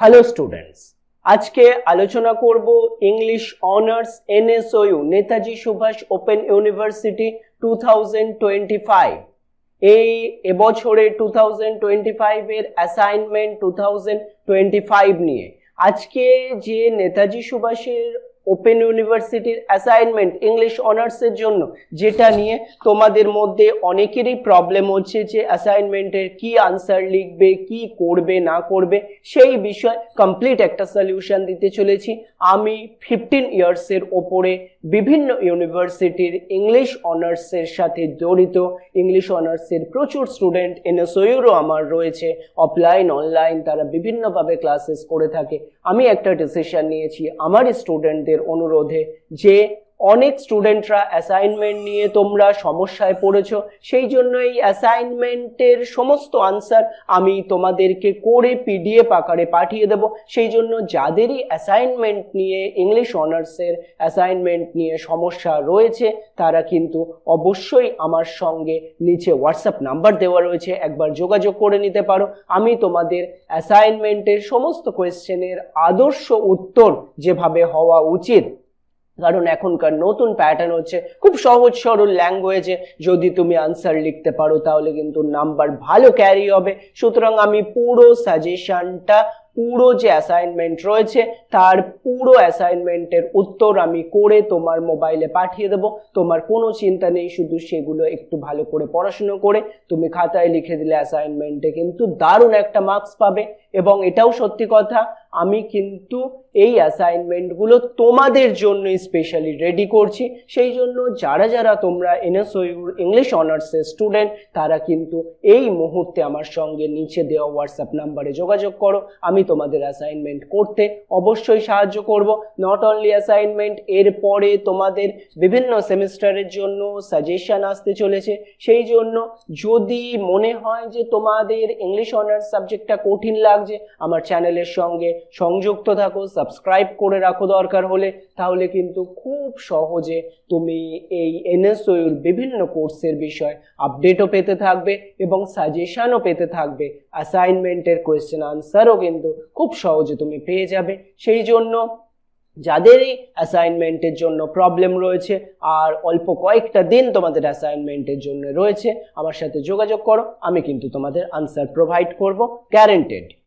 Hello students আজকে আলোচনা করব English honours NSOU Netaji Subhash open university two thousand twenty five এই এবছরে টু থাউজেন্ড টোয়েন্টি ফাইভের assignment two thousand twenty five নিয়ে। আজকে যে নেতাজি সুভাষের ওপেন ইউনিভার্সিটির অ্যাসাইনমেন্ট ইংলিশ অনার্সের জন্য, যেটা নিয়ে তোমাদের মধ্যে অনেকেরই প্রবলেম হচ্ছে যে অ্যাসাইনমেন্টের কি আনসার লিখবে, কি করবে, না করবে, সেই বিষয় কমপ্লিট একটা সলিউশন দিতে চলেছি। আমি ফিফটিন ইয়ার্সের ওপরে বিভিন্ন ইউনিভার্সিটির ইংলিশ অনার্সের সাথে জড়িত। ইংলিশ অনার্সের প্রচুর স্টুডেন্ট এনএসইউরও আমার রয়েছে। অফলাইন অনলাইন তারা বিভিন্নভাবে ক্লাসেস করে থাকে। আমি একটা ডিসিশন নিয়েছি। আমার স্টুডেন্টদের অনুরোধে যে অনেক স্টুডেন্টরা অ্যাসাইনমেন্ট নিয়ে তোমরা সমস্যায় পড়েছো, সেই জন্য এই অ্যাসাইনমেন্টের সমস্ত আনসার আমি তোমাদেরকে করে পিডিএফ আকারে পাঠিয়ে দেব। সেই জন্য যাদেরই অ্যাসাইনমেন্ট নিয়ে ইংলিশ অনার্সের অ্যাসাইনমেন্ট নিয়ে সমস্যা রয়েছে, তারা কিন্তু অবশ্যই আমার সঙ্গে নিচে হোয়াটসঅ্যাপ নাম্বার দেওয়া রয়েছে, একবার যোগাযোগ করে নিতে পারো। আমি তোমাদের অ্যাসাইনমেন্টের সমস্ত কোয়েশ্চেনের আদর্শ উত্তর যেভাবে হওয়া উচিত কারণ এখনকার নতুন প্যাটার্ন হচ্ছে খুব সহজ সরল ল্যাঙ্গুয়েজে যদি তুমি আনসার লিখতে পারো তাহলে কিন্তু নাম্বার ভালো ক্যারি হবে। সুতরাং আমি পুরো সাজেশনটা পুরো যে অ্যাসাইনমেন্ট রয়েছে তার পুরো অ্যাসাইনমেন্টের উত্তর আমি করে তোমার মোবাইলে পাঠিয়ে দেবো। তোমার কোনো চিন্তা নেই, শুধু সেগুলো একটু ভালো করে পড়াশুনো করে তুমি খাতায় লিখে দিলে অ্যাসাইনমেন্টে কিন্তু দারুণ একটা মার্কস পাবে। এবং এটাও সত্যি কথা, আমি কিন্তু এই অ্যাসাইনমেন্টগুলো তোমাদের জন্য স্পেশালি রেডি করছি। সেই জন্য যারা যারা তোমরা এনএসওইউর ইংলিশ অনার্সের স্টুডেন্ট তারা কিন্তু এই মুহূর্তে আমার সঙ্গে নিচে দেওয়া হোয়াটসঅ্যাপ নাম্বারে যোগাযোগ করো। আমি তোমাদের অ্যাসাইনমেন্ট করতে অবশ্যই সাহায্য করব। নট অনলি অ্যাসাইনমেন্ট এরপরে তোমাদের বিভিন্ন সেমিস্টারের জন্য সাজেশন আসতে চলেছে। সেই জন্য যদি মনে হয় যে তোমাদের ইংলিশ অনার্স সাবজেক্টটা কঠিন লাগছে, আমার চ্যানেলের সঙ্গে সংযুক্ত থাকো, সাবস্ক্রাইব করে রাখো দরকার হলে, তাহলে কিন্তু খুব সহজে তুমি এই এনএসওইউর বিভিন্ন কোর্সের বিষয় আপডেটও পেতে থাকবে এবং সাজেশনও পেতে থাকবে। অ্যাসাইনমেন্টের কোয়েশ্চেন আনসারও কিন্তু খুব সহজে তুমি পেয়ে যাবে। সেই জন্য যাদেরই অ্যাসাইনমেন্টের জন্য প্রবলেম রয়েছে আর অল্প কয়েকটা দিন তোমাদের অ্যাসাইনমেন্টের জন্য রয়েছে, আমার সাথে যোগাযোগ করো, আমি কিন্তু তোমাদের আনসার প্রোভাইড করব গ্যারেন্টেড